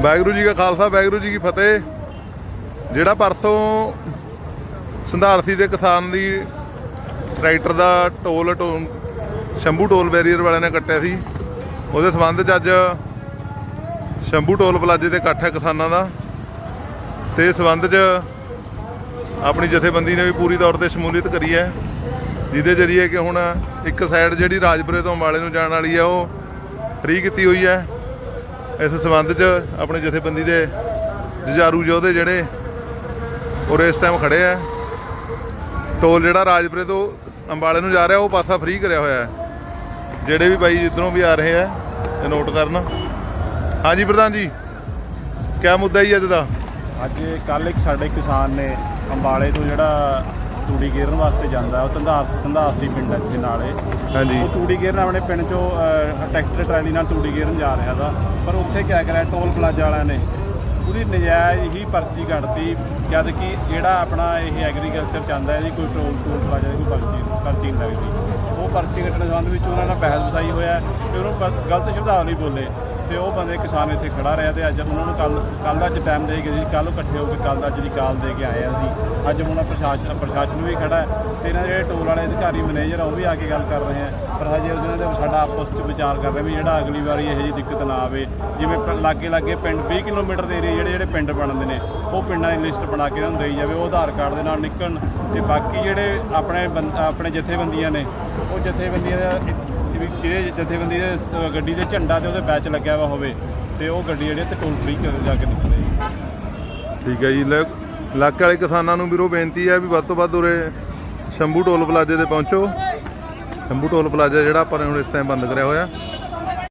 ਵਾਹਿਗੁਰੂ ਜੀ ਕਾ ਖਾਲਸਾ, ਵਾਹਿਗੁਰੂ ਜੀ ਕੀ ਫਤਿਹ। ਜਿਹੜਾ ਪਰਸੋਂ ਸੰਧਾਰਸੀ ਦੇ ਕਿਸਾਨ ਦੀ ਟਰੈਕਟਰ ਦਾ ਟੋਲ ਟੋ- ਸ਼ੰਭੂ ਟੋਲ ਬੈਰੀਅਰ ਵਾਲਿਆਂ ਨੇ ਕੱਟਿਆ ਸੀ। ਉਹਦੇ ਸਬੰਧ 'ਚ ਅੱਜ ਸ਼ੰਭੂ ਟੋਲ ਪਲਾਜ਼ੇ ਤੇ ਇਕੱਠ ਹੈ ਕਿਸਾਨਾਂ ਦਾ। ਤੇ ਇਸ ਸਬੰਧ 'ਚ ਆਪਣੀ ਜਥੇਬੰਦੀ ਨੇ ਵੀ ਪੂਰੀ ਤੌਰ ਤੇ ਸ਼ਮੂਲੀਅਤ ਕਰੀ ਹੈ। ਜਿਹਦੇ ਜਰੀਏ ਕਿ ਹੁਣ ਇੱਕ ਸਾਈਡ ਜਿਹੜੀ ਰਾਜਪੁਰੇ ਤੋਂ ਅੰਬਾਲੇ ਨੂੰ ਜਾਣ ਵਾਲੀ ਹੈ, ਉਹ ਫ੍ਰੀ ਕੀਤੀ ਹੋਈ ਹੈ। ਇਸ ਸਬੰਧ 'ਚ ਆਪਣੇ ਜਥੇਬੰਦੀ ਦੇ ਜੁਝਾਰੂ ਯੋਧੇ ਜਿਹੜੇ ਔਰ ਇਸ ਟਾਈਮ ਖੜੇ ਆ। ਟੋਲ ਜਿਹੜਾ ਰਾਜਪੁਰੇ ਤੋਂ ਅੰਬਾਲੇ ਨੂੰ ਜਾ ਰਿਹਾ, ਉਹ ਪਾਸਾ ਫ੍ਰੀ ਕਰਿਆ ਹੋਇਆ ਹੈ। ਜਿਹੜੇ ਵੀ ਬਾਈ ਜਿੱਧਰੋਂ ਵੀ ਆ ਰਹੇ ਆ, ਇਹ ਨੋਟ ਕਰਨ। ਹਾਂਜੀ ਪ੍ਰਧਾਨ ਜੀ, ਕਿਆ ਮੁੱਦਾ ਜੀ ਅੱਜ ਦਾ? ਅੱਜ ਕੱਲ ਇੱਕ ਸਾਡੇ ਕਿਸਾਨ ਨੇ ਅੰਬਾਲੇ ਤੋਂ ਜਿਹੜਾ ਤੂੜੀ ਗੇਰਨ ਵਾਸਤੇ ਜਾਂਦਾ ਉਹ ਧੰਦਾਰ ਸੰਧਾਰਸੀ ਪਿੰਡ ਹੈ ਇੱਥੇ ਨਾਲੇ। ਹਾਂਜੀ। ਉਹ ਤੂੜੀ ਗੇਰਨ ਆਪਣੇ ਪਿੰਡ ਚੋਂ ਅਹ, ਟਰੈਕਟਰ ਟਰਾਲੀ ਨਾਲ ਤੂੜੀ ਗੇਰਨ ਜਾ ਰਿਹਾ ਦਾ। ਪਰ ਉੱਥੇ ਕਿਆ ਕਰਿਆ ਟੋਲ ਪਲਾਜ਼ਾ ਵਾਲਿਆਂ ਨੇ ਪੂਰੀ ਨਜਾਇਜ਼ ਹੀ ਪਰਚੀ ਕੱਢਤੀ ਜਦ ਕਿ ਜਿਹੜਾ ਆਪਣਾ ਇਹ ਐਗਰੀਕਲਚਰ ਚਾਹੁੰਦਾ ਹੈ ਜੀ ਕੋਈ ਟੋਲ ਟੋਲ ਪਲਾਜ਼ਾ ਦੀ ਕੋਈ ਪਰਚੀ ਪਰਚੀ ਨਹੀਂ ਲੱਗਦੀ। ਉਹ ਪਰਚੀ ਕੱਟਣ ਦੇ ਸੰਬੰਧ ਵਿੱਚ ਉਹਨਾਂ ਨਾਲ ਬਹਿਸ ਬਸਾਈ ਹੋਇਆ ਤੇ ਉਹਨੂੰ ਪ- ਗਲਤ ਸ਼ਬਦਾਵਲੀ ਨਹੀਂ ਬੋਲੇ। ਤੇ ਉਹ ਬੰਦੇ ਕਿਸਾਨ ਇੱਥੇ ਖੜਾ ਰਿਹਾ ਤੇ ਅੱਜ ਉਹਨਾਂ ਨੂੰ ਕੱਲ ਕੱਲ ਦਾ ਅੱਜ ਟਾਈਮ ਦੇ ਕੇ ਸੀ ਕੱਲ ਇਕੱਠੇ ਹੋ ਕੇ ਕੱਲ ਦਾ ਅੱਜ ਦੀ ਕਾਲ ਦੇ ਕੇ ਆਏ ਆ ਅਸੀਂ। ਅੱਜ ਹੁਣ ਪ੍ਰਸ਼ਾਸਨ ਪ੍ਰਸ਼ਾਸਨ ਵੀ ਖੜਾ ਹੈ ਤੇ ਇਹਨਾਂ ਦੇ ਜਿਹੜੇ ਟੋਲ ਵਾਲੇ ਅਧਿਕਾਰੀ ਮੈਨੇਜਰ ਆ, ਉਹ ਵੀ ਆ ਕੇ ਗੱਲ ਕਰ ਰਹੇ ਆ ਪਰ ਹਜੇ ਉਹਨਾਂ ਦੇ ਸਾਡਾ ਆਪਸ ਵਿੱਚ ਵਿਚਾਰ ਕਰ ਰਹੇ ਵੀ ਜਿਹੜਾ ਅਗਲੀ ਵਾਰੀ ਇਹੋ ਜਿਹੀ ਦਿੱਕਤ ਨਾ ਆਵੇ। ਜਿਵੇਂ ਲਾਗੇ ਲਾਗੇ ਪਿੰਡ 20 ਕਿਲੋਮੀਟਰ ਦੇ ਏਰੀਆ ਜਿਹੜੇ ਜਿਹੜੇ ਪਿੰਡ ਬਣਦੇ ਨੇ, ਉਹ ਪਿੰਡਾਂ ਦੀ ਲਿਸਟ ਬਣਾ ਕੇ ਇਹਨਾਂ ਨੂੰ ਦੇਈ ਜਾਵੇ, ਉਹ ਆਧਾਰ ਕਾਰਡ ਦੇ ਨਾਲ ਨਿਕਲਣ ਤੇ ਬਾਕੀ ਜਿਹੜੇ ਆਪਣੇ ਬੰ- ਆਪਣੇ ਜਥੇਬੰਦੀਆਂ ਨੇ, ਉਹ ਜਥੇਬੰਦੀਆਂ ਦਾ ਇੱਕ- ਜਥੇਬੰਦੀ ਦੇ ਅ, ਗੱਡੀ ਦੇ ਝੰਡਾ ਤੇ ਉਹਦੇ ਬੈਚ ਲੱਗਿਆ ਵਾ ਹੋਵੇ ਤੇ ਉਹ ਗੱਡੀ ਜਿਹੜੀ ਤੇ ਟੋਲ ਫਰੀ ਕਰ ਜਾ ਕੇ ਨਿਕਲੇ। ਠੀਕ ਹੈ ਜੀ ਲੈ- ਇਲਾਕੇ ਵਾਲੇ ਕਿਸਾਨਾਂ ਨੂੰ ਵੀਰੋ ਬੇਨਤੀ ਹੈ ਵੀ ਵੱਧ ਤੋਂ ਵੱਧ ਉਰੇ ਸ਼ੰਭੂ ਟੋਲ ਪਲਾਜ਼ੇ ਤੇ ਪਹੁੰਚੋ। ਸ਼ੰਭੂ ਟੋਲ ਪਲਾਜ਼ਾ ਜਿਹੜਾ ਆਪਾਂ ਨੇ ਹੁਣ ਇਸ ਟਾਈਮ ਬੰਦ ਕਰਿਆ ਹੋਇਆ।